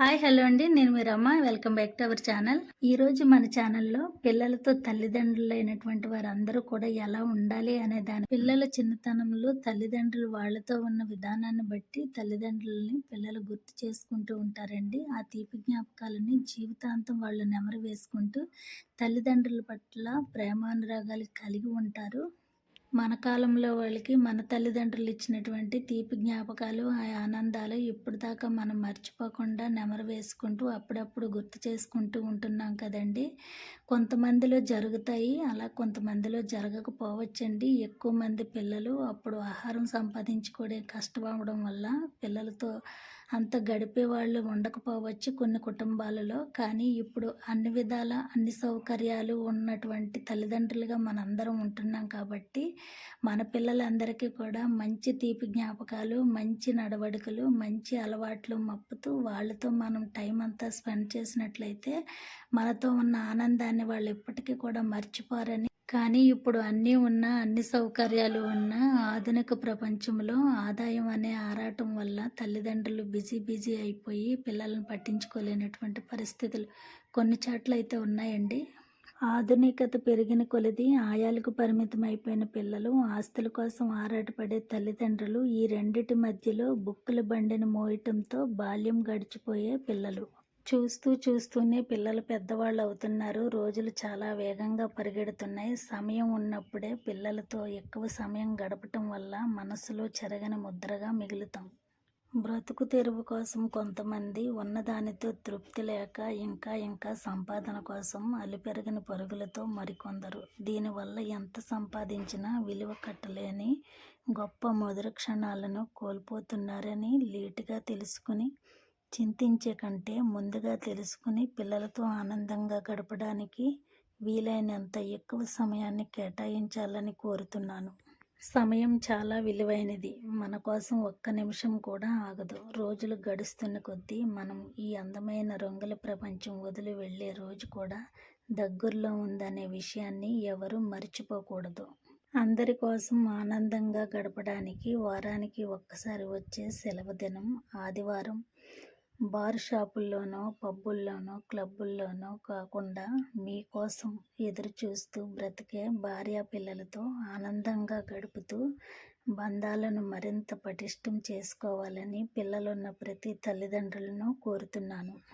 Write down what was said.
Hi hello అండి. నేను మీ Ramma welcome back to our channel. ఈరోజు మన ఛానల్లో పిల్లలతో తల్లిదండ్రులు అయినటువంటి వారందరూ కూడా ఎలా ఉండాలి అనే దాని పిల్లల చిన్నతనంలో తల్లిదండ్రులు వాళ్ళతో ఉన్న విధానాన్ని బట్టి తల్లిదండ్రులని పిల్లలు గుర్తు చేసుకుంటూ ఉంటారండి. ఆ తీపి జ్ఞాపకాలని జీవితాంతం వాళ్ళు నెమరు వేసుకుంటూ తల్లిదండ్రుల పట్ల ప్రేమానురాగాలు కలిగి ఉంటారు. మన కాలంలో వాళ్ళకి మన తల్లిదండ్రులు ఇచ్చినటువంటి తీపి జ్ఞాపకాలు ఆ ఆనందాలు ఇప్పటిదాకా మనం మర్చిపోకుండా నెమరు వేసుకుంటూ అప్పుడప్పుడు గుర్తు చేసుకుంటూ ఉంటున్నాం కదండి. కొంతమందిలో జరుగుతాయి అలా కొంతమందిలో జరగకపోవచ్చండి. ఎక్కువ మంది పిల్లలు అప్పుడు ఆహారం సంపాదించుకోవడం కష్టం వల్ల పిల్లలతో అంత గడిపే వాళ్ళు ఉండకపోవచ్చు కొన్ని కుటుంబాలలో. కానీ ఇప్పుడు అన్ని విధాల అన్ని సౌకర్యాలు ఉన్నటువంటి తల్లిదండ్రులుగా మనందరం ఉంటున్నాం కాబట్టి మన పిల్లలందరికీ కూడా మంచి తీపి జ్ఞాపకాలు మంచి నడవడికలు మంచి అలవాట్లు మప్పుతూ వాళ్ళతో మనం టైం అంతా స్పెండ్ చేసినట్లయితే మనతో ఉన్న ఆనందాన్ని వాళ్ళు ఎప్పటికీ కూడా మర్చిపోరని. కానీ ఇప్పుడు అన్నీ ఉన్న అన్ని సౌకర్యాలు ఉన్న ఆధునిక ప్రపంచంలో ఆదాయం అనే ఆరాటం వల్ల తల్లిదండ్రులు బిజీ బిజీ అయిపోయి పిల్లలను పట్టించుకోలేనటువంటి పరిస్థితులు కొన్ని చోట్ల అయితే ఉన్నాయండి. ఆధునికత పెరిగిన కొలది ఆయాలకు పరిమితం అయిపోయిన పిల్లలు ఆస్తుల కోసం ఆరాటపడే తల్లిదండ్రులు ఈ రెండిటి మధ్యలో బుక్కుల బండిని మోయటంతో బాల్యం గడిచిపోయే పిల్లలు. చూస్తూ చూస్తూనే పిల్లలు పెద్దవాళ్ళు అవుతున్నారు. రోజులు చాలా వేగంగా పరిగెడుతున్నాయి. సమయం ఉన్నప్పుడే పిల్లలతో ఎక్కువ సమయం గడపటం వల్ల మనసులో చెరగని ముద్రగా మిగులుతాం. బ్రతుకు తెరువు కోసం కొంతమంది ఉన్నదానితో తృప్తి లేక ఇంకా ఇంకా సంపాదన కోసం అలిపెరగని పరుగులతో మరికొందరు. దీనివల్ల ఎంత సంపాదించినా విలువ కట్టలేని గొప్ప మధుర క్షణాలను కోల్పోతున్నారని లేటుగా తెలుసుకుని చింతించే కంటే ముందుగా తెలుసుకుని పిల్లలతో ఆనందంగా గడపడానికి వీలైనంత ఎక్కువ సమయాన్ని కేటాయించాలని కోరుతున్నాను. సమయం చాలా విలువైనది. మన కోసం ఒక్క నిమిషం కూడా ఆగదు. రోజులు గడుస్తున్న కొద్దీ మనం ఈ అందమైన రంగుల ప్రపంచం వదిలి వెళ్ళే రోజు కూడా దగ్గరలో ఉందనే విషయాన్ని ఎవరు మర్చిపోకూడదు. అందరి కోసం ఆనందంగా గడపడానికి వారానికి ఒక్కసారి వచ్చే సెలవు దినం ఆదివారం బార్ షాపుల్లోనో పబ్బుల్లోనో క్లబ్బుల్లోనో కాకుండా మీకోసం ఎదురుచూస్తూ బ్రతికే భార్యా పిల్లలతో ఆనందంగా గడుపుతూ బంధాలను మరింత పటిష్టం చేసుకోవాలని పిల్లలున్న ప్రతి తల్లిదండ్రులను కోరుతున్నాను.